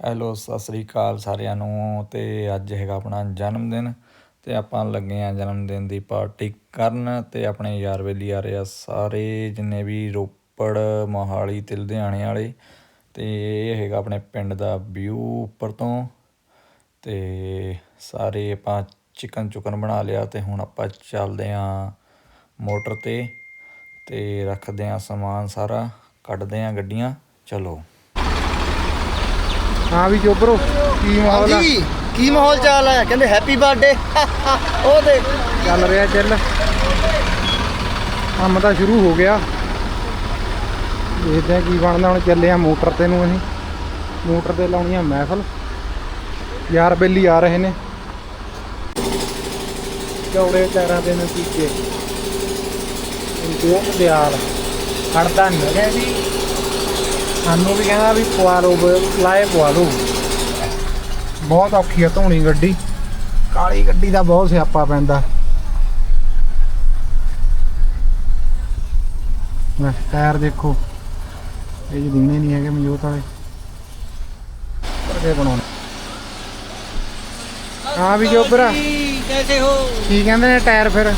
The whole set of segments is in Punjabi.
ਹੈਲੋ, ਸਤਿ ਸ੍ਰੀ ਅਕਾਲ ਸਾਰਿਆਂ ਨੂੰ ਤੇ ਅੱਜ ਹੈਗਾ ਆਪਣਾ ਜਨਮ ਦਿਨ ਤੇ ਆਪਾਂ ਲੱਗੇ ਆ ਜਨਮ ਦਿਨ ਦੀ ਪਾਰਟੀ ਕਰਨ ਤੇ ਆਪਣੇ ਯਾਰ ਬੇਲੀ ਆ ਰਹੇ ਆ ਸਾਰੇ ਜਿੰਨੇ ਵੀ ਰੋਪੜ, ਮੋਹਾਲੀ ਤੇ ਲੁਧਿਆਣੇ ਵਾਲੇ ਤੇ ਇਹ ਹੈਗਾ ਆਪਣੇ ਪਿੰਡ ਦਾ ਵਿਊ ਉੱਪਰ ਤੋਂ ਤੇ ਸਾਰੇ ਆਪਾਂ ਚਿਕਨ ਚੁਕਨ ਬਣਾ ਲਿਆ ਤੇ ਹੁਣ ਆਪਾਂ ਚੱਲਦੇ ਆ ਮੋਟਰ ਤੇ ਤੇ ਰੱਖਦੇ ਆ ਸਮਾਨ ਸਾਰਾ, ਕੱਢਦੇ ਆ ਗੱਡੀਆਂ, ਚਲੋ। ਹਾਂ ਵੀ ਚੋਬਰੋ ਕੀ ਮਾਹੌਲ ਆ? ਹਾਂਜੀ ਕੀ ਮਾਹੌਲ ਚਾਲ ਹੈ ਕਹਿੰਦੇ ਹੈਪੀ ਬਰਥਡੇ ਉਹ ਦੇਖ ਚੱਲ ਰਿਹਾ ਚੱਲ। ਕੰਮ ਤਾਂ ਸ਼ੁਰੂ ਹੋ ਗਿਆ। ਦੇਖਦੇ ਆ ਕੀ ਬਣਦਾ ਹੁਣ ਚੱਲੇ ਆ ਮੋਟਰ ਤੇ ਨੂੰ ਅਸੀਂ। ਮੋਟਰ ਤੇ ਲਾਉਣੀ ਆ ਮਹਿਫਲ। ਯਾਰ ਬੇਲੀ ਆ ਰਹੇ ਨੇ। ਚੌੜੇ ਟਾਇਰਾਂ ਦੇ ਨਤੀਜੇ। ਇੰਤਿਆ ਦਿਆਲ। ਖੜਦਾ ਨਹੀਂ। ਹੈਗਾ ਵੀ ਸਾਨੂੰ ਵੀ ਕਹਿੰਦਾ ਵੀ ਬ- ਲਾਏ ਪਵਾ ਲਓ ਬਹੁਤ ਔਖੀ ਆ ਧੋਣੀ ਗੱਡੀ। ਕਾਲੀ ਗੱਡੀ ਦਾ ਬਹੁਤ ਸਿਆਪਾ ਪੈਂਦਾ। ਨਾ ਟਾਇਰ ਦੇਖੋ। ਇਹ ਜੀ ਦਿਨੇ ਨਹੀਂ ਹੈਗੇ ਮਜੋਤ ਵਾਲੇ। ਕਰਕੇ ਬਣਾਉਣੇ। ਹਾਂ ਵੀ ਕੈਸੇ ਹੋ? ਕੀ ਕਹਿੰਦੇ ਨੇ ਟਾਇਰ ਫਿਰ?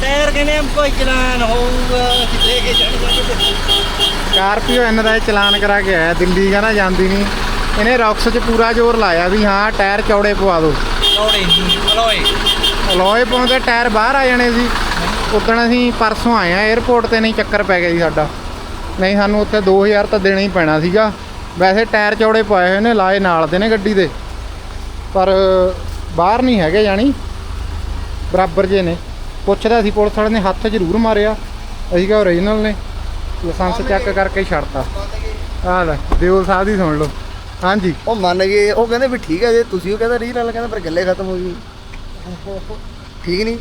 ਟਾਇਰ ਕਹਿੰਦੇ ਕੋਈ ਚਲਾਨ ਹੋਊਗਾ ਕਿਤੇ ਕੇ ਚੜ ਜਾਗੇ ਸਕਾਰਪੀਓ ਐਨ ਦਾ ਇਹ ਚਲਾਨ ਕਰਾ ਕੇ ਆਇਆ ਦਿੱਲੀ ਕਹਿੰਦਾ ਜਾਂਦੀ ਨਹੀਂ। ਇਹਨੇ ਰੌਕਸ 'ਚ ਪੂਰਾ ਜ਼ੋਰ ਲਾਇਆ ਵੀ ਹਾਂ ਟਾਇਰ ਚੌੜੇ ਪਵਾ ਦਿਓ। ਲੋੜੇ ਅਲੋਏ। ਅਲੋਏ ਪਾਉਂਦੇ ਟਾਇਰ ਬਾਹਰ ਆ ਜਾਣੇ ਸੀ। ਉਦੋਂ ਅਸੀਂ ਪਰਸੋਂ ਆਏ ਆ 에어ਪੋਰਟ ਤੇ ਨਹੀਂ ਚੱਕਰ ਪੈ ਗਿਆ ਜੀ ਸਾਡਾ। ਨਹੀਂ ਸਾਨੂੰ ਉੱਥੇ 2000 ਤਾਂ ਦੇਣਾ ਹੀ ਪੈਣਾ ਸੀਗਾ। ਵੈਸੇ ਟਾਇਰ ਚੌੜੇ ਪਾਏ ਹੋਏ ਨੇ ਲਾਏ ਨਾਲ ਦੇ ਨੇ ਗੱਡੀ ਦੇ। ਪਰ ਬਾਹਰ ਨਹੀਂ ਹੈਗੇ ਜਾਣੀ। ਬਰਾਬਰ ਜੇ ਨੇ। ਪੁੱਛਦਾ ਸੀ ਪੁਲਿਸ ਵਾਲੇ ਨੇ ਹੱਥ ਜ਼ਰੂਰ ਮਾਰਿਆ। ਅਸੀਂ ਕਿਹਾ ਓਰੀਜਨਲ ਨੇ। ਲਾਇਸੈਂਸ ਚੈੱਕ ਕਰਕੇ ਛੱਡਤਾ। ਆਹ ਲੈ ਦਿਓਲ ਸਾਹਿਬ ਦੀ ਸੁਣ ਲਓ। ਹਾਂਜੀ। ਉਹ ਮੰਨ ਗਏ ਉਹ ਕਹਿੰਦੇ ਵੀ ਠੀਕ ਹੈ ਜੇ ਤੁਸੀਂ ਉਹ ਕਹਿੰਦਾ ਰੀਲ ਵਾਲਾ ਕਹਿੰਦਾ ਪਰ ਗੱਲੇ ਖਤਮ ਹੋ ਗਈ ਠੀਕ ਨਹੀਂ?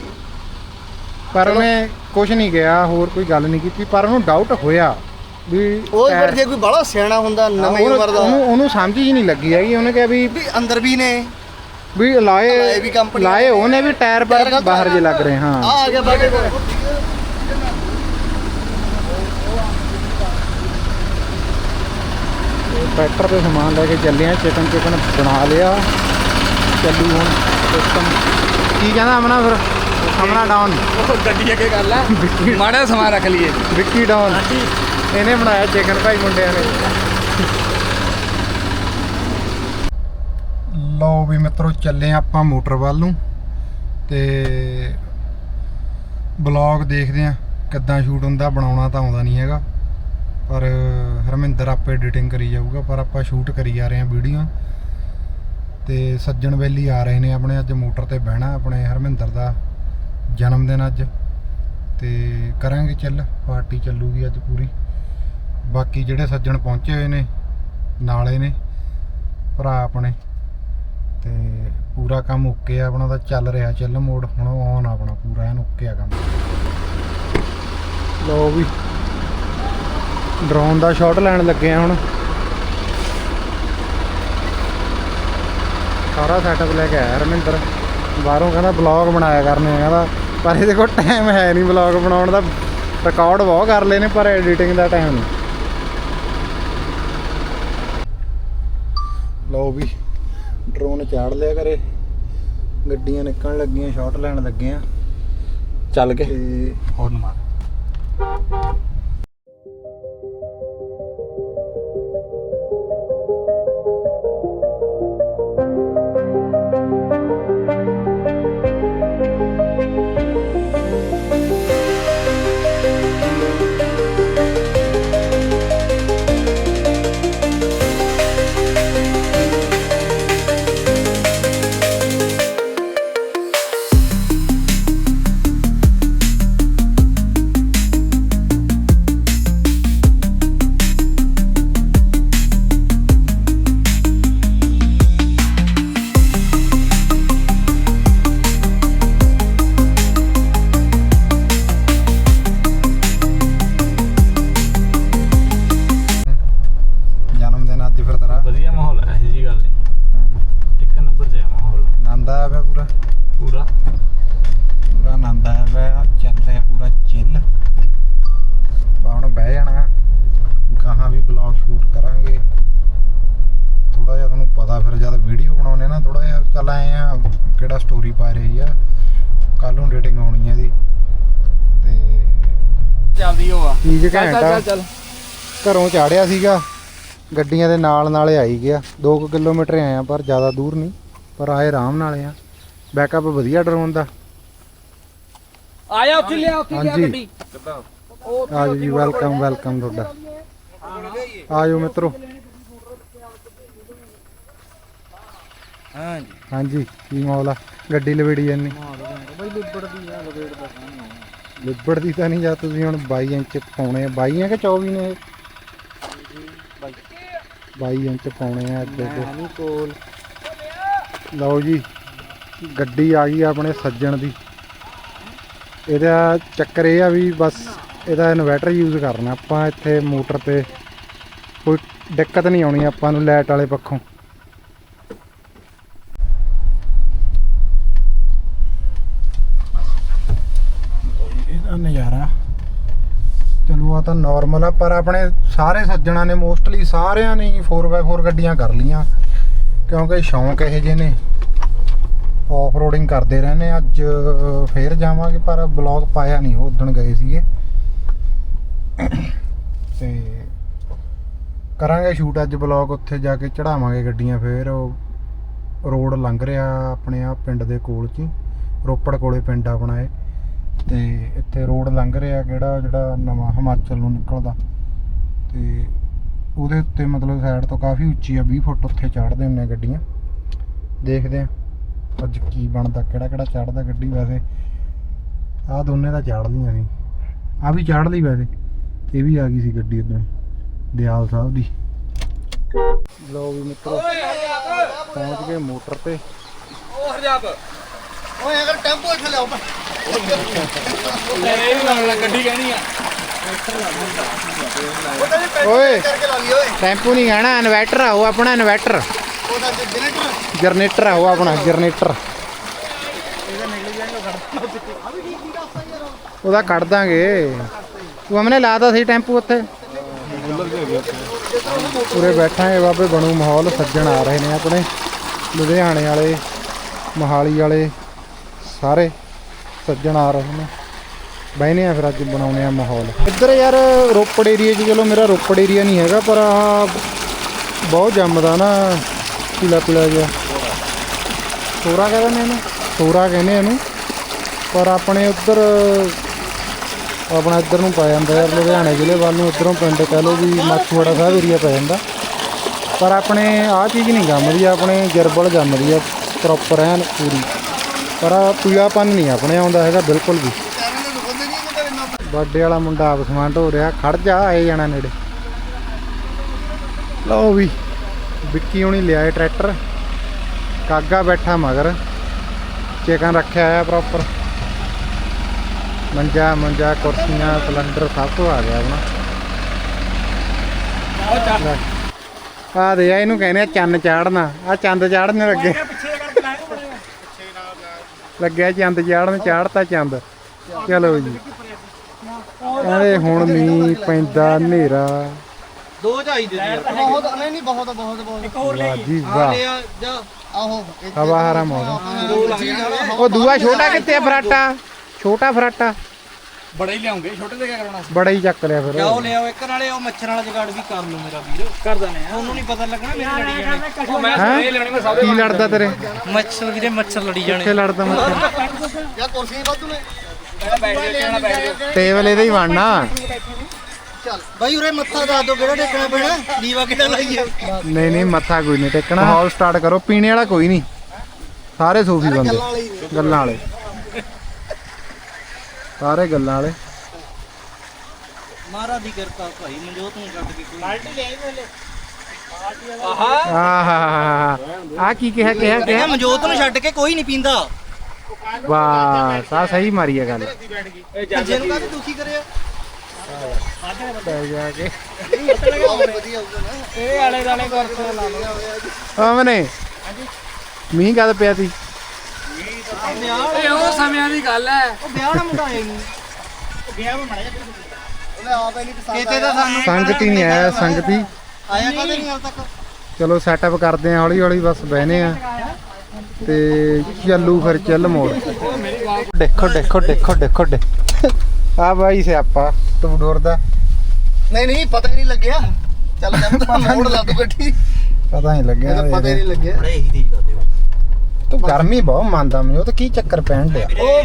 ਪਰ ਉਹਨੇ ਕੁਝ ਨਹੀਂ ਕਿਹਾ ਹੋਰ ਕੋਈ ਗੱਲ ਨਹੀਂ ਕੀਤੀ ਪਰ ਉਹਨੂੰ ਡਾਊਟ ਹੋਇਆ ਵੀ ਉਹ ਫਿਰ ਜੇ ਕੋਈ ਬੜਾ ਸਿਆਣਾ ਹੁੰਦਾ ਨਵੀਂ ਉਮਰ ਦਾ। ਉਹਨੂੰ ਉਹਨੂੰ ਸਮਝ ਹੀ ਨਹੀਂ ਲੱਗੀ ਹੈਗੀ ਉਹਨੇ ਕਿਹਾ ਵੀ ਅੰਦਰ ਵੀ ਨੇ। ਵੀ ਲਾਏ ਲਾਏ ਵੀ company ਲਾਏ ਉਹਨੇ ਵੀ ਟਾਇਰ ਪਰ ਬਾਹਰ ਜੇ ਲੱਗ ਰਹੇ ਹਾਂ। ਆ ਗਿਆ ਬਾਟੇ ਕੋਲ ਟਰੈਕਟਰ ਤੇ ਸਮਾਨ ਲੈ ਕੇ ਚੱਲੇ ਆ ਚਿਕਨ ਚਿਕਨ ਬਣਾ ਲਿਆ। ਚੱਲੂ ਹੁਣ ਸਿਸਟਮ ਕੀ ਕਹਿੰਦਾ ਅਮਨਾ ਫਿਰ? ਅਮਨਾ ਡਾਊਨ ਗੱਡੀ ਅੱਗੇ ਆ ਵਿੱਕੀ ਮਾੜਾ ਸਮਾਨ ਰੱਖ ਲਈਏ। ਵਿੱਕੀ ਡਾਊਨ ਇਹਨੇ ਬਣਾਇਆ ਚਿਕਨ ਭਾਈ ਮੁੰਡਿਆਂ ਨੇ। ਲਓ ਵੀ ਮਿੱਤਰੋ ਚੱਲੇ ਹਾਂ ਆਪਾਂ ਮੋਟਰ ਵੱਲ ਨੂੰ ਤੇ ਬਲੌਗ ਦੇਖਦੇ ਆ ਕਿੱਦਾਂ ਸ਼ੂਟ ਹੁੰਦਾ, ਬਣਾਉਣਾ ਤਾਂ ਆਉਂਦਾ ਨਹੀਂ ਹੈਗਾ। ਪਰ ਹਰਮਿੰਦਰ ਆਪੇ ਐਡੀਟਿੰਗ ਕਰੀ ਜਾਊਗਾ, ਪਰ ਆਪਾਂ ਸ਼ੂਟ ਕਰੀ ਜਾ ਰਹੇ ਹਾਂ ਵੀਡੀਓ। ਤੇ ਸੱਜਣ ਵੈਲੀ ਆ ਰਹੇ ਨੇ ਆਪਣੇ ਅੱਜ ਮੋਟਰ ਤੇ ਬਹਿਣਾ, ਆਪਣੇ ਹਰਮਿੰਦਰ ਦਾ ਜਨਮ ਦਿਨ ਅੱਜ। ਤੇ ਕਰਾਂਗੇ ਚੱਲ, ਪਾਰਟੀ ਚੱਲੂਗੀ ਅੱਜ ਪੂਰੀ। ਬਾਕੀ ਜਿਹੜੇ ਸੱਜਣ ਪਹੁੰਚੇ ਹੋਏ ਨੇ, ਨਾਲੇ ਨੇ, ਭਰਾ ਆਪਣੇ। ਤੇ ਪੂਰਾ ਕੰਮ ਓਕੇ ਆ, ਆਪਣਾ ਤਾਂ ਚੱਲ ਰਿਹਾ ਚੱਲ ਮੋਡ ਹੁਣ ਔਨ ਆ ਆਪਣਾ ਪੂਰਾ, ਐਨ ਓਕੇ ਆ ਕੰਮ। ਲੋ ਵੀ ਡਰੋਨ ਦਾ ਸ਼ਾਟ ਲੈਣ ਲੱਗੇ ਆ ਹੁਣ। ਸਾਰਾ ਸੈਟਅਪ ਲੈ ਕੇ ਆਇਆ ਰਮਿੰਦਰ। ਬਾਹਰੋਂ ਕਹਿੰਦਾ ਬਲੌਗ ਬਣਾਇਆ ਕਰਨੇ ਕਹਿੰਦਾ, ਪਰ ਇਹਦੇ ਕੋਲ ਟਾਈਮ ਹੈ ਨਹੀਂ ਬਲੌਗ ਬਣਾਉਣ ਦਾ। ਰਿਕਾਰਡ ਬਹੁਤ ਕਰ ਲਏ ਨੇ, ਪਰ ਐਡੀਟਿੰਗ ਦਾ ਟਾਈਮ ਨਹੀਂ ਲਓ ਵੀ ਡਰੋਨ ਚਾੜ ਲਿਆ ਕਰੇ। ਗੱਡੀਆਂ ਨਿਕਲਣ ਲੱਗੀਆਂ ਸ਼ਾਟ ਲੈਣ ਲੱਗੇ ਆ ਚੱਲ ਕੇ। ਤੇ ਹੌਰਨ ਮਾਰ। ਚੱਲ ਆਏ ਆ ਕਿਹੜਾ ਸਟੋਰੀ ਪਾ ਰਹੀ ਆ ਕੱਲ ਨੂੰ ਡੇਟਿੰਗ ਆਉਣੀ ਆ ਇਹਦੀ। ਤੇ ਚੱਲਦੀ ਉਹ ਆ ਚੀਜ਼ ਚੱਲ ਘੈਂਟ ਚੱਲ ਘਰੋਂ ਚਾੜਿਆ ਸੀਗਾ ਗੱਡੀਆਂ ਦੇ ਨਾਲ ਨਾਲੇ ਆਈ ਗਿਆ। 2 ਕਿਲੋਮੀਟਰ ਆਏ ਆ ਪਰ ਜ਼ਿਆਦਾ ਦੂਰ ਨਹੀਂ ਪਰ ਆਏ ਆਰਾਮ ਨਾਲ ਆ। ਬੈਕਅਪ ਵਧੀਆ ਡਰੋਨ ਦਾ। ਆਇਆ ਉੱਥੇ ਲਿਆ ਉੱਥੇ ਲਿਆ। ਗੱਡੀ। ਆਜੋ ਜੀ ਵੈਲਕਮ ਵੈਲਕਮ ਤੁਹਾਡਾ। ਆਜੋ ਮਿੱਤਰੋ। ਹਾਂਜੀ। ਹਾਂਜੀ ਕੀ ਮਾਹੌਲ ਆ? ਗੱਡੀ ਲਵੇੜੀ ਜਾਂਦੀ ਬਈ ਲਿਬੜਦੀ ਆ ਤਾਂ ਨਹੀਂ ਜਾਂ ਤੁਸੀਂ ਹੁਣ 22 ਇੰਚ ਪਾਉਣੇ ਆ। 22 ਆ ਕਿ 24 ਨੇ ਇਹ? 22 ਇੰਚ ਪਾਉਣੇ ਆ ਅੱਜ ਦੇ ਨਹੀਂ ਕੋਲ। ਲਓ ਜੀ ਗੱਡੀ ਆ ਗਈ ਆਪਣੇ ਸੱਜਣ ਦੀ। ਇਹਦਾ ਚੱਕਰ ਇਹ ਆ ਵੀ ਬਸ ਇਹਦਾ ਇਨਵਰਟਰ ਯੂਜ਼ ਕਰਨਾ। ਆਪਾਂ ਇੱਥੇ ਮੋਟਰ ਤੇ ਕੋਈ ਦਿੱਕਤ ਨਹੀਂ ਆਉਣੀ ਆਪਾਂ ਨੂੰ ਲਾਈਟ ਵਾਲੇ ਪੱਖੋਂ ਇਹਦਾ ਨਜ਼ਾਰਾ ਚਲੋ ਆ ਤਾਂ ਨਾਰਮਲ ਆ, ਪਰ ਆਪਣੇ ਸਾਰੇ ਸੱਜਣਾਂ ਨੇ ਮੋਸਟਲੀ ਸਾਰਿਆਂ ਨੇ 4x4 ਗੱਡੀਆਂ ਕਰ ਲੀਆਂ ਕਿਉਂਕਿ ਸ਼ੌਂਕ ਇਹ ਜਿਹੇ ਨੇ। ਆਫ ਰੋਡਿੰਗ ਕਰਦੇ ਰਹਿੰਦੇ ਅੱਜ ਫੇਰ ਜਾਵਾਂਗੇ, ਪਰ ਬਲੌਗ ਪਾਇਆ ਨਹੀਂ ਉਹ ਉਦਣ ਗਏ ਸੀਗੇ। ਤੇ ਕਰਾਂਗੇ ਸ਼ੂਟ ਅੱਜ ਬਲੌਗ ਉੱਥੇ ਜਾ ਕੇ ਚੜਾਵਾਂਗੇ ਗੱਡੀਆਂ ਫੇਰ। ਉਹ ਰੋਡ ਲੰਘ ਰਿਹਾ ਆਪਣੇ ਆ ਪਿੰਡ ਦੇ ਕੋਲ ਚ ਹੀ। ਰੋਪੜ ਕੋਲੇ ਪਿੰਡ ਆਪਣਾ ਇਹ। ਤੇ ਇੱਥੇ ਰੋਡ ਲੰਘ ਰਿਹਾ ਕਿਹੜਾ ਜਿਹੜਾ ਨਵਾਂ ਹਿਮਾਚਲ ਨੂੰ ਨਿਕਲਦਾ। ਤੇ ਉਹਦੇ ਉੱਤੇ ਮਤਲਬ ਸਾਈਡ ਤੋਂ ਕਾਫੀ ਉੱਚੀ ਆ 20 ਫੁੱਟ ਉੱਥੇ ਚੜ੍ਹਦੇ ਹੁੰਨੇ ਆ ਗੱਡੀਆਂ। ਦੇਖਦੇ ਆ ਅੱਜ ਕੀ ਬਣਦਾ ਕਿਹੜਾ ਕਿਹੜਾ ਚੜ੍ਹਦਾ ਗੱਡੀ ਵੈਸੇ। ਆਹ ਦੋਨੇ ਤਾਂ ਚੜ੍ਹ ਲਈਆਂ ਸੀ ਆ ਵੀ ਚੜ੍ਹ ਲਈ ਵੈਸੇ ਇਹ ਵੀ ਆ ਗਈ ਸੀ ਗੱਡੀ ਉਦੋਂ ਦਿਆਲ ਸਾਹਿਬ ਦੀ। ਲਓ ਵੀ ਮਿੱਤਰੋ ਪਹੁੰਚ ਗਏ ਮੋਟਰ ਤੇ। ਉਹ ਹਰਜਾਬ ਓਏ ਅਗਰ ਟੈਂਪੋ ਇੱਥੇ ਲਿਆਓ ਇਹ ਵੀ ਲਾਉਣ ਲੱਗ ਗੱਡੀ ਕਹਿਣੀ ਆ ਉਹਦਾ ਵੀ ਪੈਸੇ ਕਰਕੇ ਲਾ ਲਈ ਓਏ, ਟੈਂਪੂ ਨਹੀਂ ਕਹਿਣਾ ਇਨਵਰਟਰ ਆਓ ਆਪਣਾ ਇਨਵਰਟਰ। ਉਹਦਾ ਜਨਰੇਟਰ ਜਨਰੇਟਰ ਆਓ ਆਪਣਾ ਜਨਰੇਟਰ ਉਹਦਾ ਕੱਢ ਦਾਂਗੇ। ਤੂੰ ਹਮਨੇ ਲਾਤਾ ਸੀ ਟੈਂਪੂ ਉੱਥੇ? ਉਰੇ ਬੈਠਾਂਗੇ ਬਾਬੇ, ਬਣੂ ਮਾਹੌਲ, ਸੱਜਣ ਆ ਰਹੇ ਨੇ ਆਪਣੇ। ਲੁਧਿਆਣੇ ਵਾਲੇ, ਮੋਹਾਲੀ ਵਾਲੇ, ਸਾਰੇ। ਸੱਜਣ ਆ ਰਹੇ ਨੇ। ਬਹਿਨੇ ਆ ਫਿਰ ਅੱਜ ਬਣਾਉਨੇ ਆ ਮਾਹੌਲ। ਇੱਧਰ ਯਾਰ ਰੋਪੜ ਏਰੀਆ 'ਚ ਚਲੋ ਮੇਰਾ ਰੋਪੜ ਏਰੀਆ ਨਹੀਂ ਹੈਗਾ, ਪਰ ਆ ਬਹੁਤ ਜੰਮਦਾ ਨਾ ਪੀਲਾ ਪੀਲਾ ਜਿਹਾ। ਸੋਰਾ ਕਹਿੰਦੇ ਨੇ ਇਹਨੂੰ। ਸੋਰਾ ਕਹਿੰਦੇ ਇਹਨੂੰ। ਪਰ ਆਪਣੇ ਉੱਧਰ ਆਪਣਾ ਇੱਧਰ ਨੂੰ ਪੈ ਜਾਂਦਾ ਯਾਰ, ਲੁਧਿਆਣੇ ਜ਼ਿਲ੍ਹੇ ਵੱਲ ਨੂੰ ਉੱਧਰੋਂ ਪਿੰਡ ਕਹਿ ਲਓ ਵੀ ਮਾਛੂਵਾੜਾ ਸਾਹਿਬ ਏਰੀਆ ਪੈ ਜਾਂਦਾ। ਪਰ ਆਪਣੇ ਆਹ ਚੀਜ਼ ਨਹੀਂ ਜੰਮਦੀ, ਆਪਣੇ ਜਰਬਲ ਜੰਮਦੀ ਆ ਪ੍ਰੋਪਰ ਐਨ ਪੂਰੀ। ਪਰ ਆਹ ਪੀਲਾਪਨ ਨਹੀਂ ਆਪਣੇ ਆਉਂਦਾ ਹੈਗਾ, ਬਿਲਕੁਲ ਵੀ। ਟਾਇਰਾਂ ਵਾਲਾ ਮੁੰਡਾ ਆਪ ਸਮਾਨ ਢੋ ਰਿਹਾ, ਖੜ ਜਾ, ਆਏ ਜਾਣਾ ਨੇੜੇ। ਲਓ ਵੀ, ਵਿੱਕੀ ਹੁਣੀ ਲਿਆਏ ਟਰੈਕਟਰ। ਕਾਗਾ ਬੈਠਾ ਮਗਰ। ਚਿਕਨ ਰੱਖਿਆ ਆ ਪ੍ਰੋਪਰ ਮੰਜਾ ਮੰਜਾ, ਕੁਰਸੀਆਂ ਸਿਲੰਡਰ ਸਭ ਤੋਂ ਆ ਗਿਆ ਆਪਣਾ। ਆ ਦੇ ਆ ਇਹਨੂੰ ਕਹਿੰਦੇ ਆ ਚੰਨ ਚਾੜਨਾ। ਆ ਚੰਦ ਚਾੜਨ ਲੱਗੇ। ਲੱਗਿਆ ਚੰਦ ਚਾੜਨ ਚਾੜਤਾ ਚੰਦ। ਚਲੋ ਜੀ। ਕਹਿੰਦੇ ਹੁਣ ਮੀਂਹ ਪੈਂਦਾ ਹਨੇਰਾ। ਦੋ ਸੀ ਯਾਰ ਬਹੁਤ ਨਹੀਂ ਨਹੀਂ ਬਹੁਤ ਬਹੁਤ ਬਹੁਤ। ਵਾਹ ਜੀ। ਵਾਹ। ਆ ਜਾ। ਆਹੋ ਹਵਾ ਹਰਾ ਮੌਸਮ। ਦੋ ਉਹ ਦੂਆ ਛੋਟਾ ਕਿੱਥੇ ਫਰਾਟਾ? ਛੋਟਾ ਫਰਾਟਾ। ਬੜਾ ਹੀ ਲਿਆਉਂਗੇ ਛੋਟੇ ਤੇ ਕੀ ਕਰਾਉਣਾ ਬੜਾ ਹੀ ਚੱਕ ਲਿਆ ਫਿਰ। ਲਿਆਓ ਲਿਆਓ ਇੱਕ ਨਾਲੇ ਉਹ ਮੱਛਰ ਵਾਲਾ ਜਗਾੜ ਵੀ ਕਰ ਲਓ ਮੇਰਾ ਵੀਰ। ਕਰ ਦਨੇ ਤੁਹਾਨੂੰ ਨਹੀਂ ਪਤਾ ਲੱਗਣਾ ਮੇਰੇ ਲੜੀ ਜਾਣੇ। ਉਹ ਮੈਂ? ਇਹ ਲੈਣੀ ਮੈਂ ਸਭ ਕੀ ਲੜਦਾ ਤੇਰੇ? ਮੱਛਰ ਵੀਰੇ ਮੱਛਰ ਲੜੀ ਕਿੱਥੇ ਲੜਦਾ ਮੱਛਰ ਯਾ ਕੁਰਸੀ ਵਾਧੂ ਨੇ। ਬੈਠ ਕਹਿਣਾ ਬੈਠ ਕੇ ਟੇਬਲ ਇਹਦਾ ਹੀ ਬਣਨਾ। ਚੱਲ। ਬਾਈ ਉਰੇ ਮੱਥਾ ਦੱਸ ਦੋ ਕਿਹੜਾ ਟੇਕਣਾ ਪੈਣਾ? ਦੀਵਾ ਕਿਹੜਾ ਲਾਈਏ? ਨਹੀਂ ਨਹੀਂ ਮੱਥਾ ਕੋਈ ਨਹੀਂ ਟੇਕਣਾ। ਹਾਲ ਸਟਾਰਟ ਕਰੋ ਪੀਣੇ ਵਾਲਾ ਕੋਈ ਨਹੀਂ। ਸਾਰੇ ਸੂਫੀ ਬੰਦੇ। ਵਾਲੀ ਗੱਲਾਂ ਵਾਲੇ। ਸਾਰੇ ਗੱਲਾਂ ਵਾਲੇ। ਮਹਾਰਾਜ ਦੀ ਕਿਰਪਾ ਭਾਈ ਮਨਜੋਤ ਨੂੰ ਕੱਢ ਕੇ ਕੋਈ ਆਹਾ। ਆ ਕੀ ਕਿਹਾ ਕਿਹਾ ਕਿਹਾ? ਮਨਜੋਤ ਨੂੰ ਛੱਡ ਕੇ ਕੋਈ ਨਹੀਂ ਪੀਂਦਾ। ਵਾਹ ਸਾ ਸਹੀ ਮਾਰੀ ਹੈ ਗੱਲ। ਜਿਹਨੂੰ ਕਾਹਦੇ ਦੁਖੀ ਕਰਿਆ? ਜਾ ਕੇ। ਨਾ। ਇਹ ਆਲੇ ਦਾਲੇ ਕੁਰਸੇ ਲਾ ਲਓ ਆਮਨੇ ਮੀਂਹ ਕਦ ਪਿਆ ਸੀ? ਇਹ ਉਹ ਸਮਿਆਂ ਦੀ ਗੱਲ ਹੈ। ਉਹ ਵਿਆਹ ਨਾ ਮੁੰਡਾ ਆਇਆ ਨਹੀਂ ਵਿਆਹ ਮੈਂ ਮੜਿਆ ਉਹਨੇ ਆਪ ਹੀ ਨਹੀਂ ਪਸੰਦ ਕਿਤੇ ਤਾਂ ਸਾਨੂੰ ਸੰਗਤੀ ਨਹੀਂ ਆਇਆ ਸੰਗਤੀ ਆਇਆ ਕਦੇ ਨਹੀਂ ਹਾਲ ਤੱਕ? ਚਲੋ ਸੈਟਅਪ ਕਰਦੇ ਆ ਹੌਲੀ ਹੌਲੀ ਬਸ ਬਹਿਨੇ ਆ। ਤੇ ਚੱਲੂ ਫਿਰ ਚੱਲ ਮੋੜ। ਦੇਖੋ ਦੇਖੋ ਦੇਖੋ ਦੇਖੋ ਆ ਬਾਈ ਸਿਆਪਾ ਤੂੰ ਡੋਰ ਦਾ ਨਹੀਂ ਨਹੀਂ ਪਤਾ ਹੀ ਨਹੀਂ ਲੱਗਿਆ। ਚੱਲ ਤਾਂ ਮੋੜ ਲਾ ਦੂ ਗੱਡੀ। ਪਤਾ ਨਹੀਂ ਲੱਗਿਆ ਪਤਾ ਹੀ ਨਹੀਂ ਲੱਗਿਆ। ਬੜੇ ਹੀ ਕਰਦੇ ਹੋ ਤੂੰ ਗਰਮੀ ਬਹੁਤ ਮੰਨਦਾ ਮੈਨੂੰ ਉਹ ਤਾਂ ਕੀ ਚੱਕਰ ਪੈਣ ਡਿਆ? ਉਹ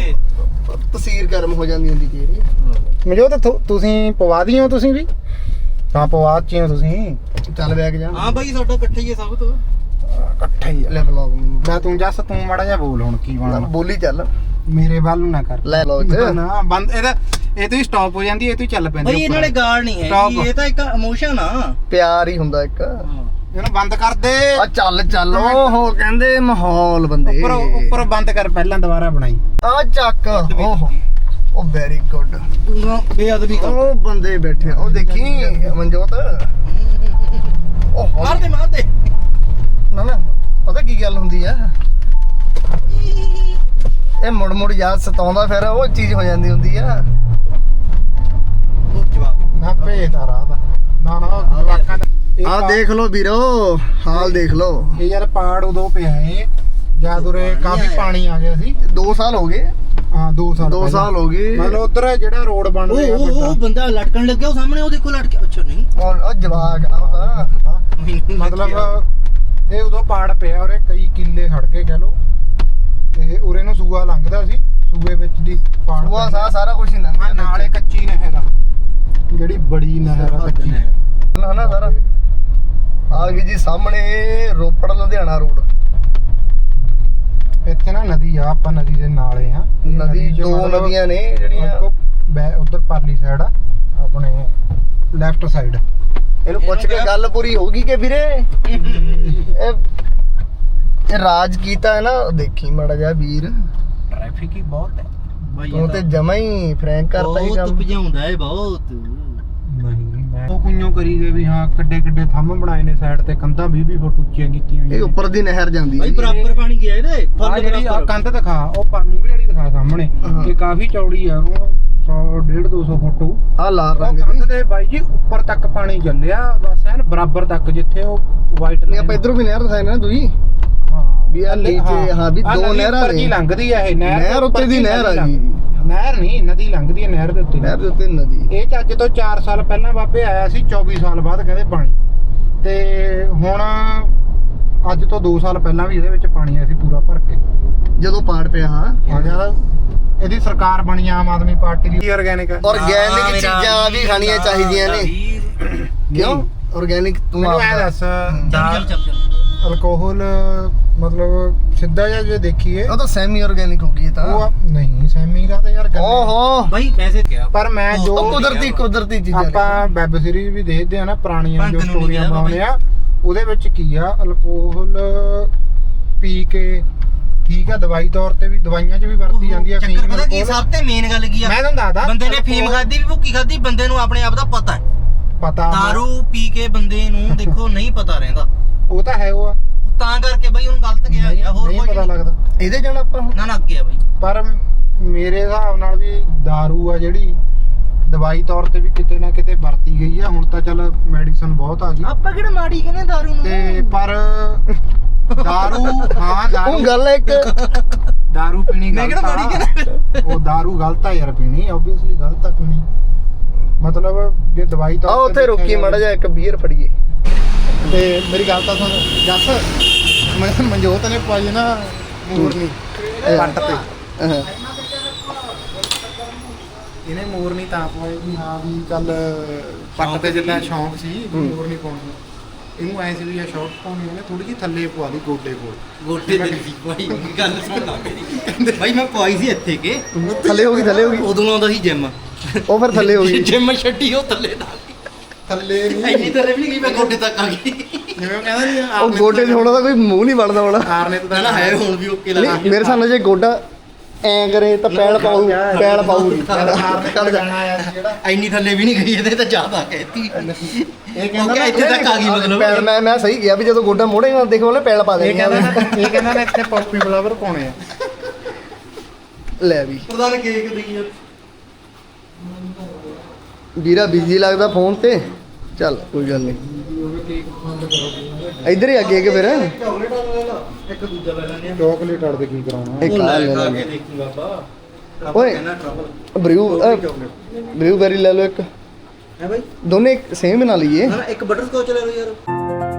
ਤਸੀਰ ਗਰਮ ਹੋ ਜਾਂਦੀ ਹੁੰਦੀ ਜਿਹੜੀ ਮੈਨੂੰ ਤਾਂ ਤੁ- ਤੁਸੀਂ ਪਵਾ ਦਿਓ ਤੁਸੀਂ ਵੀ। ਹਾਂ ਪਵਾ ਚ ਹੀ ਹੋ ਤੁਸੀਂ। ਚੱਲ ਬੈਗ ਜਾ। ਹਾਂ ਬਾਈ ਸਾਡਾ ਇਕੱਠੇ ਹੀ ਹੈ ਸਭ ਤੋਂ। ਇਕੱਠੇ ਹੀ ਆ। ਲੈ ਬਲੌਗ ਮੈਂ ਤੂੰ ਜੱਸ ਤੂੰ ਮਾੜਾ ਜਿਹਾ ਬੋਲ ਹੁਣ ਕੀ ਬਣਾਉਣਾ ਬੋਲੀ ਚੱਲ। ਮੇਰੇ ਵੱਲ ਨੂੰ ਨਾ ਕਰ। ਲੈ ਲਓ ਜੀ ਨਾ ਬੰਦ ਇਹਦਾ ਇਹ ਤੋਂ ਹੀ ਸਟਾਪ ਹੋ ਜਾਂਦੀ ਇਹ ਤੋਂ ਹੀ ਚੱਲ ਪੈਂਦੀ ਬਾਈ ਇਹਨਾਂ ਨੇ ਗਾਲ ਨਹੀਂ ਹੈ. ਇਹ ਤਾਂ ਇੱਕ ਇਮੋਸ਼ਨ ਆ। ਪਿਆਰ ਹੀ ਹੁੰਦਾ ਇੱਕ। ਇਹਨੂੰ ਬੰਦ ਕਰ ਦੇ। ਆ ਚੱਲ ਚੱਲ। ਓਹੋ ਕਹਿੰਦੇ ਮਾਹੌਲ ਬੰਦੇ। ਉੱਪਰ ਉੱਪਰ ਬੰਦ ਕਰ ਪਹਿਲਾਂ ਦੁਬਾਰਾ ਬਣਾਈ। ਆ ਚੱਕ। ਓਹੋ। ਉਹ ਵੈਰੀ ਗੁੱਡ ਬੇਅਦਬੀ ਕਰ। ਉਹ ਬੰਦੇ ਬੈਠੇ ਆ। ਉਹ ਦੇਖੀ ਮਨਜੋਤ? ਉਹ ਮਾਰ ਦੇ ਮਾਰ ਦੇ। ਨਾ ਨਾ। ਪਤਾ ਕੀ ਗੱਲ ਹੁੰਦੀ ਆ? ਇਹ ਮੁੜ ਮੁੜ ਯਾਦ ਸਤਾਉਂਦਾ ਫਿਰ ਉਹ ਚੀਜ਼ ਹੋ ਜਾਂਦੀ ਹੁੰਦੀ ਆ। ਉਹ ਜਵਾਬ। ਨਾ ਭੇਜਦਾ ਰਾਹ ਦਾ। ਨਾ ਨਾ ਉਹ ਜਵਾਕਾਂ ਦਾ ਇਹ ਆ ਪਾ- ਦੇਖ ਲਓ ਵੀਰੋ ਹਾਲ ਦੇਖ ਲਓ। ਇਹ ਯਾਰ ਪਾੜ ਉਦੋਂ ਪਿਆ ਏ ਜਦ ਉਰੇ ਕਾਫੀ। ਪਾਣੀ ਆ ਗਿਆ ਸੀ। 2 ਸਾਲ ਹੋ ਗਏ। ਹਾਂ 2 ਸਾਲ 2 ਪਹਿਲਾਂ। ਸਾਲ ਹੋ ਗਏ। ਮਤਲਬ ਉਧਰ ਜਿਹੜਾ ਰੋਡ ਬਣ ਰਿਹਾ ਉਹ ਉਹ ਬੰਦਾ ਲਟਕਣ ਲੱਗਿਆ ਉਹ ਸਾਹਮਣੇ ਉਹ ਦੇਖੋ ਲਟਕ ਅੱਛਾ ਨਹੀਂ। ਉਹ ਉਹ ਜਵਾਕ ਆ ਮਤਲਬ ਇਹ ਉਦੋਂ ਪਾੜ ਪਿਆ ਉਰੇ ਕਈ ਕਿੱਲੇ ਖੜ ਕੇ ਕਹਿ ਲੋ ਤੇ ਉਰੇ ਨੂੰ ਸੂਆ ਲੰਘਦਾ ਸੀ ਸੂਏ ਵਿੱਚ ਦੀ ਪਾੜ ਉਹ ਪੈਂਦਾ। ਸਾਰਾ ਕੁਝ ਨੰਗਾ ਨਾਲੇ ਕੱਚੀ ਨਹਿਰ ਆ। ਜਿਹੜੀ ਬੜੀ ਨਹਿਰ ਆ ਕੱਚੀ ਹਨਾ ਸਾਰਾ। ਆ ਗਈ ਜੀ ਸਾਹਮਣੇ ਰੋਪੜ ਲੁਧਿਆਣਾ ਰੋਡ। ਇੱਥੇ ਨਾ ਨਦੀ ਆ ਆਪਾਂ ਨਦੀ ਦੇ ਨਾਲੇ ਆ। ਇਹ ਨਦੀ ਦੋ ਨਦੀਆਂ ਨੇ ਜਿਹੜੀਆਂ ਉਧਰ ਪਰਲੀ ਸਾਈਡ ਆ ਆਪਣੇ ਲੈਫਟ ਸਾਈਡ ਇਹਨੂੰ ਪੁੱਛ ਕੇ ਗੱਲ ਪੂਰੀ ਹੋਗੀ ਕਿ ਵੀਰੇ? ਇਹ ਇਹ ਰਾਜ ਕੀਤਾ ਹੈ ਨਾ ਦੇਖੀ ਮਾੜਾ ਜਿਹਾ ਵੀਰ। ਟ੍ਰੈਫਿਕ ਹੀ ਬਹੁਤ ਹੈ। ਬਾਈ ਤੂੰ ਤੇ ਜਮਾ ਹੀ ਫਰੈਂਕ ਕਰਤਾ ਹੀ ਬਹੁਤ ਕੰਮ। ਭਜਾਉਂਦਾ ਹੈ ਬਹੁਤ। ਨਹੀਂ ਉਹ ਕੁਈਓ ਕਰੀ ਗਏ ਵੀ ਹਾਂ ਕਿੱਡੇ ਕਿੱਡੇ ਥੰਮ ਬਣਾਏ ਨੇ ਸਾਈਡ ਤੇ ਕੰਧਾਂ 20 20 ਫੁੱਟ ਉੱਚੀਆਂ ਕੀਤੀਆਂ ਇਹ ਉੱਪਰ ਦੀ ਨਹਿਰ ਜਾਂਦੀ ਬਾਈ ਹੈ ਬਰਾਬਰ ਪਾਣੀ ਗਿਆ ਇਹਦੇ ਆ ਫੁੱਲ ਜਿਹੜੀ ਆ ਬਰਾਬਰ। ਕੰਧ ਦਿਖਾ ਉਹ ਮੂਹਰੇ ਵਾਲੀ ਦਿਖਾ ਸਾਹਮਣੇ ਹਾਂ। ਇਹ ਕਾਫੀ ਚੌੜੀ ਆ ਉਹ 100 150 200 ਫੁੱਟ ਹੋਊ। ਆ ਲਾਲ ਉਹ ਰੰਗ ਕੰਧ ਦੀ। ਦੇ ਬਾਈ ਜੀ ਉੱਪਰ ਤੱਕ ਪਾਣੀ ਚੱਲਿਆ ਬਸ ਐਨ ਬਰਾਬਰ ਤੱਕ ਜਿੱਥੇ ਉਹ ਵਾਈਟ ਨਹੀਂ ਆਪਾਂ ਇਧਰੋਂ ਵੀ ਨਹਿਰ ਦਿਖਾਈ ਨਾ ਦੂਈ ਹਾਂ। ਵੀ ਆਹ ਨੀਚੇ, ਹਾਂ, ਵੀ ਦੋ ਨਹਿਰਾਂ ਉੱਪਰ ਦੀ ਨੇ। ਲੰਘਦੀ ਆ ਇਹ ਨਹਿਰ ਉੱਤੇ ਦੀ ਨਹਿਰ ਆ ਗਈ ਨਹਿਰ ਨਹੀਂ ਨਦੀ ਲੰਘਦੀ ਹੈ ਨਹਿਰ ਦੇ ਉੱਤੇ। ਨਹਿਰ ਦੇ ਉੱਤੇ ਨਦੀ ਇਹ ਤਾਂ ਅੱਜ ਤੋਂ 4 ਸਾਲ ਪਹਿਲਾਂ ਬਾਬੇ ਆਇਆ ਸੀ 24 ਸਾਲ ਬਾਅਦ ਕਹਿੰਦੇ ਪਾਣੀ। ਤੇ ਹੁਣ ਅੱਜ ਤੋਂ 2 ਸਾਲ ਪਹਿਲਾਂ ਵੀ ਇਹਦੇ ਵਿੱਚ ਪਾਣੀ ਆਇਆ ਸੀ ਪੂਰਾ ਭਰ ਕੇ। ਜਦੋਂ ਪਾੜ ਪਿਆ ਹਾਂ। ਆ ਗਿਆ ਇਹਦੀ ਸਰਕਾਰ ਬਣੀ ਆਮ ਆਦਮੀ ਪਾਰਟੀ ਦੀ। ਆਰਗੈਨਿਕ ਆਰਗੈਨਿਕ ਚੀਜ਼ਾਂ ਵੀ ਖਾਣੀਆਂ ਚਾਹੀਦੀਆਂ ਨੇ। ਕਿਉਂ? ਆਰਗੈਨਿਕ ਤੂੰ ਮੈਨੂੰ ਐ ਦੱਸ ਚੱਲ ਚੱਲ। ਅਲਕੋਹਲ ਮਤਲਬ ਸਿੱਧਾ ਜਿਹਾ ਜੇ ਦੇਖੀਏ। ਉਹ ਤਾਂ ਸੈਮੀ ਆਰਗੈਨਿਕ ਹੋ ਗਈ ਇਹ ਤਾਂ। ਉਹ ਆ- ਨਹੀਂ ਸੈਮੀ ਦਾ ਤਾਂ ਯਾਰ ਗੱਲ ਹੈ। ਓਹੋ। ਬਾਈ ਵੈਸੇ ਕਿਹਾ? ਪਰ ਮੈਂ ਜੋ ਉਹ ਕੁਦਰਤੀ ਕੁਦਰਤੀ ਚੀਜ਼ਾਂ ਨੇ। ਆਪਾਂ ਵੈਬ ਸੀਰੀਜ਼ ਵੀ ਦੇਖਦੇ ਆ ਨਾ ਪੁਰਾਣੀਆਂ ਭੰਗ ਜੋ ਨੂੰ ਨਹੀਂ ਸਟੋਰੀਆਂ ਕਿਹਾ ਬਣਾਉਂਦੇ ਆ ਉਹਦੇ ਵਿੱਚ ਕੀ ਆ ਅਲਕੋਹਲ ਪੀ ਕੇ ਠੀਕ ਆ ਦਵਾਈ ਤੌਰ ਤੇ ਵੀ ਦਵਾਈਆਂ 'ਚ ਵੀ ਵਰਤੀ ਜਾਂਦੀ ਆ ਚੱਕਰ ਫੀਮ ਪਤਾ ਕੀ। ਸਭ ਤੇ ਮੇਨ ਗੱਲ ਕੀ ਆ? ਮੈਂ ਤੁਹਾਨੂੰ ਦੱਸਦਾ ਬੰਦੇ ਨੇ ਫੀਮ ਖਾਦੀ ਵੀ ਭੁੱਕੀ ਖਾਦੀ ਬੰਦੇ ਨੂੰ ਆਪਣੇ ਆਪ ਦਾ ਪਤਾ ਹੈ। ਪਤਾ दारू ਪੀ ਕੇ ਬੰਦੇ ਨੂੰ ਦੇਖੋ ਨਹੀਂ ਪਤਾ ਰਹਿੰਦਾ। ਉਹ ਤਾਂ ਹੈ ਉਹ ਆ ਤਾਂ ਕਰਕੇ ਬਾਈ ਉਹਨੂੰ ਗਲਤ ਗਿਆ ਨਹੀਂ ਗਿਆ ਹੋਰ ਨਹੀਂ ਕੋਈ ਪਤਾ ਨਹੀਂ। ਲੱਗਦਾ ਇਹਦੇ ਜਾਣਾ ਆਪਾਂ ਹੁਣ ਨਾ ਨਾ ਅੱਗੇ ਆ ਬਾਈ ਪਰ ਮੇਰੇ ਹਿਸਾਬ ਨਾਲ ਵੀ दारू ਆ ਜਿਹੜੀ ਦਵਾਈ ਤੌਰ ਤੇ ਵੀ ਕਿਤੇ ਨਾ ਕਿਤੇ ਵਰਤੀ ਗਈ ਆ ਹੁਣ ਤਾਂ ਚੱਲ ਮੈਡੀਸਨ ਬਹੁਤ ਆ ਗਈ ਆਪਾਂ ਕਿਹੜਾ ਮਾੜੀ ਕਹਿੰਦੇ दारू ਨੂੰ ਤੇ ਪਰ दारू ਹਾਂ ਉਹ दारू ਗੱਲ ਇੱਕ दारू ਪੀਣੀ ਮੈਂ ਕਿਹੜਾ ਗਲਤ ਮਾੜੀ ਆ ਉਹ दारू ਗਲਤ ਆ ਯਾਰ ਪੀਣੀ ਆਬਵੀਅਸਲੀ ਗਲਤ ਆ ਪੀਣੀ ਮਤਲਬ ਜੇ ਦਵਾਈ ਆ ਤੌਰ ਤੇ ਉੱਥੇ ਰੋਕੀ ਦੇਖਿਆ ਮਾੜਾ ਜਿਹਾ ਇੱਕ ਬੀਅਰ ਫੜੀਏ ਤੇ ਮੇਰੀ ਗੱਲ ਤਾਂ ਸੁਣ ਜੱਸ ਮੈਂ ਮਨਜੋਤ ਨੇ ਪਾਈ ਨਾ ਮੂਰਨੀ। ਪੰਟ ਤੇ। ਇਹਨੇ ਮੂਰਨੀ ਤਾਂ ਪਾਈ ਵੀ ਹਾਂ ਵੀ ਚੱਲ ਪੱਟ ਤੇ ਜਿੱਦਾਂ ਸ਼ੌਂਕ ਸੀ ਵੀ ਹੂੰ। ਮੂਰਨੀ ਪਾਉਣੀ ਇਹਨੂੰ ਐ ਸੀ ਵੀ ਇਹ ਸ਼ਾਰਟ ਪਾਉਣੀ ਉਹਨੇ ਥੋੜੀ ਜਿਹੀ ਥੱਲੇ ਪਵਾ ਲਈ ਗੋਡੇ ਕੋਲ। ਗੋਟੇ ਦੇ ਸੀ ਬਾਈ ਗੱਲ ਸੁਣ ਲਾ ਮੇਰੀ। ਬਾਈ ਮੈਂ ਪਵਾਈ ਸੀ ਇੱਥੇ ਕੇ। ਥੱਲੇ ਹੋ ਗਈ ਥੱਲੇ ਹੋ ਗਈ। ਉਦੋਂ ਆਉਂਦਾ ਸੀ ਜਿਮ। ਉਹ ਫਿਰ ਥੱਲੇ ਹੋ ਗਈ। ਜਿਮ ਛੱਡੀ ਉਹ ਥੱਲੇ ਦਾ ਥੱਲੇ ਇੰਨੀ ਨਹੀਂ ਥੱਲੇ ਵੀ ਨਹੀਂ ਗਈ ਮੈਂ ਗੋਡੇ ਤੱਕ ਆ ਗਈ। ਜਿਵੇਂ ਉਹ ਕਹਿੰਦਾ ਨਹੀਂ ਉਹ ਗੋਡੇ 'ਚ ਹੋਣਾ ਤਾਂ ਕੋਈ ਮੂੰਹ ਨਹੀਂ ਬਣਦਾ ਹੋਣਾ। ਆਰਨੇ ਤੋਂ ਨਾ ਨਾ ਹੈ ਹੁਣ ਵੀ ਓਕੇ ਲੱਗਾ ਨਹੀਂ ਮੇਰੇ ਸਾਹਮਣੇ ਜੇ ਗੋਡਾ ਐ ਕਰੇ ਤਾਂ ਪੈਣ ਪਾਉ ਪੈਣ ਪਾਉਗੀ ਆਰਨੇ ਕੱਢ ਤੋਂ ਜਾ ਜਾਣਾ ਆਇਆ ਸੀ ਜਿਹੜਾ ਇੰਨੀ ਥੱਲੇ ਵੀ ਨਹੀਂ ਗਈ ਇਹਦੇ ਤਾਂ ਜ਼ਿਆਦਾ ਕਹਿਤੀ ਇਹ ਉਹ ਕਹਿੰਦਾ ਕਿਹਾ ਇੱਥੇ ਤੱਕ ਆ ਗਈ ਮਤਲਬ। ਪੈਣ ਮੈਂ ਮੈਂ ਸਹੀ ਗਿਆ ਵੀ ਜਦੋਂ ਗੋਡਾ ਮੋੜੇਗਾ ਦੇਖੋ ਉਹਨੇ ਪੈਣ ਪਾ ਇਹ ਦੇਣੀ ਕਹਿੰਦਾ ਨਾ ਇਹ ਕਹਿੰਦਾ ਨਾ ਇੱਥੇ ਪੌਪੀ ਫਲਾਵਰ ਪਾਉਣੇ ਆ। ਲੈ ਵੀ। ਪ੍ਰਧਾਨ ਕੇਕ ਦੀ ਵੀਰਾ ਬਿਜ਼ੀ ਲੱਗਦਾ ਫੋਨ ਤੇ? ਚੱਲ ਕੋਈ ਗੱਲ ਨਹੀਂ। ਇੱਧਰ ਹੀ ਅੱਗੇ ਕਿ ਫਿਰ। ਚਾਕਲੇਟ ਵਾਲਾ ਲੈ ਲਾ ਇੱਕ ਦੂਜਾ ਲੈ ਲੈਣੇ ਚਾਕਲੇਟ ਦੇ ਕੀ ਕਰਾਉਣਾ ਇੱਕ ਲੈ ਲੈ ਕੇ ਦੇਖੀ ਬਾਬਾ ਓਏ। ਕਹਿੰਦਾ ਟਰਬਲ ਬਰੂ ਬਲੂਬੈਰੀ ਲੈ ਲਓ ਇੱਕ। ਹੈ ਬਾਈ? ਦੋਨੇ ਸੇਮ ਬਣਾ ਲਈਏ। ਨਾ ਨਾ ਇੱਕ ਬਟਰ ਸਕੋਚ ਲੈ ਲਓ ਯਾਰ।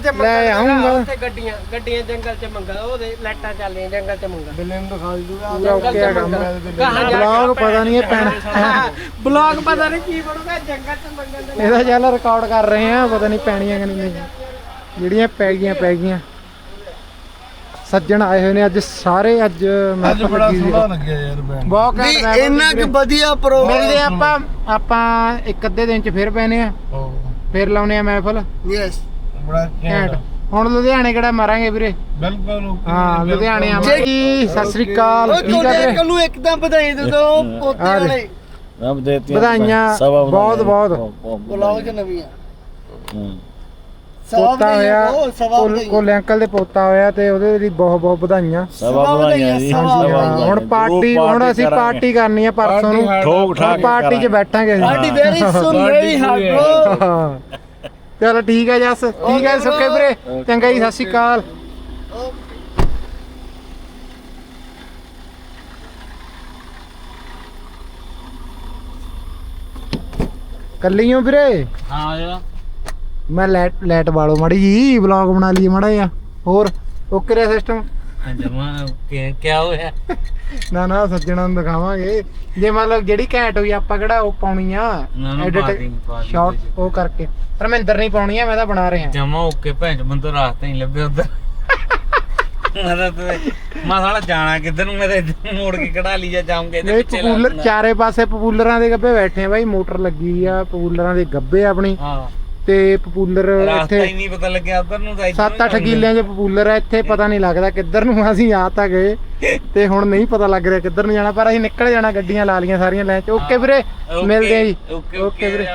ਜੰਗਲ ਚ ਮੰਗਲ ਲੈ ਆਊਂਗਾ। ਉੱਥੇ ਗੱਡੀਆਂ ਗੱਡੀਆਂ ਜੰਗਲ ਚ ਮੰਗਲ ਉਹਦੇ ਲਾਈਟਾਂ ਚੱਲਦੀਆਂ ਜੰਗਲ ਚ ਮੰਗਲ ਬਿੱਲੇ ਨੂੰ ਦਿਖਾਈ ਦੂਗਾ ਜੰਗਲ ਚ ਮੰਗਲ ਕਹਾਂ ਜਾ ਬਲੌਗ ਪਤਾ ਨਹੀਂ ਇਹ ਪੈਣਾ ਬਲੌਗ ਪਤਾ ਨਹੀਂ ਕੀ ਬਣੂਗਾ ਜੰਗਲ ਚ ਮੰਗਲ ਦੇ ਇਹਦਾ ਚੱਲ ਰਿਕਾਰਡ ਕਰ ਰਹੇ ਆ ਪਤਾ ਨਹੀਂ ਪੈਣੀਆਂ ਕਿ ਨਹੀਂ। ਜਿਹੜੀਆਂ ਪੈ ਗਈਆਂ ਪੈ ਗਈਆਂ। ਸੱਜਣ ਆਏ ਹੋਏ ਨੇ ਅੱਜ ਸਾਰੇ ਅੱਜ ਮੈਂ ਅੱਜ ਬੜਾ ਸੋਹਣਾ ਲੱਗਿਆ ਯਾਰ ਬੈਂਡ ਬਹੁਤ ਵੀ ਘੈਂਟ ਮੈਂ ਇੰਨਾ ਕੁ ਵਧੀਆ ਪ੍ਰੋਗਰਾਮ ਮਿਲਦੇ ਆਪਾਂ ਆਪਾਂ ਇੱਕ ਅੱਧੇ ਦਿਨ ਚ ਫਿਰ ਪੈਨੇ ਆ। ਫਿਰ ਲਾਉਨੇ ਆ ਮਹਿਫਲ। ਯੈਸ ਬੜਾ ਘੈਂਟ। ਹੁਣ ਲੁਧਿਆਣੇ ਕਿਹੜਾ ਮਾਰਾਂਗੇ ਵੀਰੇ? ਬਿਲਕੁਲ ਹਾਂ ਲੁਧਿਆਣੇ ਆਵਾਂਗੇ। ਜੀ ਸਤਿ ਸ੍ਰੀ ਅਕਾਲ। ਠੀਕ ਆ ਵੀਰੇ ਅੰਕਲ ਨੂੰ ਇੱਕਦਮ ਵਧਾਈ ਦੇ ਦੋ ਪੋਤੇ। ਵਾਲੇ। ਰੱਬ ਦੇਤੀ ਵਧਾਈਆਂ। ਬਹੁਤ ਬਹੁਤ। ਬਲੌਗ ਚ ਨਵੀਆਂ। ਪੋਤਾ ਹੋਇਆ ਕੋਲ- ਕੋਲੇ ਅੰਕਲ ਦੇ ਪੋਤਾ ਹੋਇਆ ਤੇ ਉਹਦੇ ਲਈ ਬਹੁਤ ਬਹੁਤ ਵਧਾਈਆਂ। ਸਭਾ ਵਧਾਈਆਂ ਜੀ। ਹੁਣ ਪਾਰਟੀ ਹੁਣ ਅਸੀਂ ਪਾਰਟੀ ਕਰਨੀ ਆ ਪਰਸੋਂ ਨੂੰ। ਠੋਕ ਠਾਕ ਹੁਣ ਪਾਰਟੀ 'ਚ ਬੈਠਾਂਗੇ ਅਸੀਂ। Party very soon very hard ਚਲੋ ਠੀਕ ਹੈ ਜੱਸ। ਠੀਕ ਹੈ ਸੁੱਕੇ ਵੀਰੇ। ਚੰਗਾ ਜੀ ਸਤਿ ਸ਼੍ਰੀ ਅਕਾਲ। ਕੱਲੀ ਹੋ ਵੀਰੇ? ਹਾਂ ਯਾਰ ਮੈਂ ਲੈਟ ਲੈਟ ਵਾਲੋ ਮਾੜੀ ਜੀ ਵਲੌਗ ਬਣਾ ਲਈਏ ਮਾੜਾ ਜਿਹਾ। ਹੋਰ ਓਕੇ ਰਿਹਾ ਸਿਸਟਮ ਜਮਾ ਕੀ ਹੋਇਆ? ਨਾ ਨਾ ਸੱਜਣਾ ਨੂੰ ਦਿਖਾਵਾਂਗੇ। ਜੇ ਮਤਲਬ ਜਿਹੜੀ ਘੈਂਟ ਹੋਈ ਆਪਾਂ ਕਿਹੜਾ ਉਹ ਪਾਉਣੀ ਆ? ਨਾ, ਪਾ ਪਾ short ਉਹ ਕਰਕੇ। ਧਰਮਿੰਦਰ ਨਹੀਂ ਪਾਉਣੀ ਆ ਮੈਂ ਤਾਂ ਬਣਾ ਰਿਹਾ। ਜਮਾ ਓਕੇ ਭੈਣ ਚੋ, ਮੈਨੂੰ ਤਾਂ ਰਾਸਤਾ ਹੀ ਨੀ ਲੱਭਿਆ ਉਧਰ। ਮੈਂ ਤਾਂ ਤੇ ਮੈਂ ਸਾਲਾ ਜਾਣਾ ਕਿੱਧਰ ਨੂੰ ਮੈਂ ਤਾਂ ਇੱਧਰ ਮੋੜ ਕੇ ਕਢਾ ਲਈ ਜਾਂ ਜਾਉਂਗੇ ਨਹੀਂ ਪਿੱਛੇ ਪਪੂਲਰ ਚਾਰੇ ਪਾਸੇ ਪਪੂਲਰਾਂ ਦੇ ਗੱਬੇ ਬੈਠੇ ਆ ਬਾਈ ਮੋਟਰ ਲੱਗੀ ਆ ਪਪੂਲਰਾਂ ਦੇ ਗੱਬੇ ਆਪਣੀ। ਹਾਂ। ਤੇ ਪਪੂਲਰ ਰਾਸਤਾ ਹੀ ਇੱਥੇ ਨਹੀਂ ਪਤਾ ਲੱਗਿਆ ਉਧਰ ਨੂੰ ਤਾਂ ਇੱਧਰ ਨੂੰ 7-8 ਜਾਊਂਗੇ। ਕਿੱਲਿਆਂ 'ਚ ਪਪੂਲਰ ਆ ਇੱਥੇ ਪਤਾ ਨਹੀਂ ਲੱਗਦਾ ਕਿੱਧਰ ਨੂੰ ਅਸੀਂ ਆ ਤਾਂ ਗਏ ਤੇ ਹੁਣ ਨਹੀਂ ਪਤਾ ਲੱਗ ਰਿਹਾ ਕਿੱਧਰ ਨੂੰ ਜਾਣਾ ਪਰ ਅਸੀਂ ਨਿਕਲ ਜਾਣਾ ਗੱਡੀਆਂ ਲਾ ਲੀਆਂ ਸਾਰੀਆਂ ਲੈ ਚ ਓਕੇ ਵੀਰੇ ਓਕੇ, ਮਿਲਦੇ ਆ ਜੀ ਓਕੇ ਓਕੇ ਵੀਰੇ।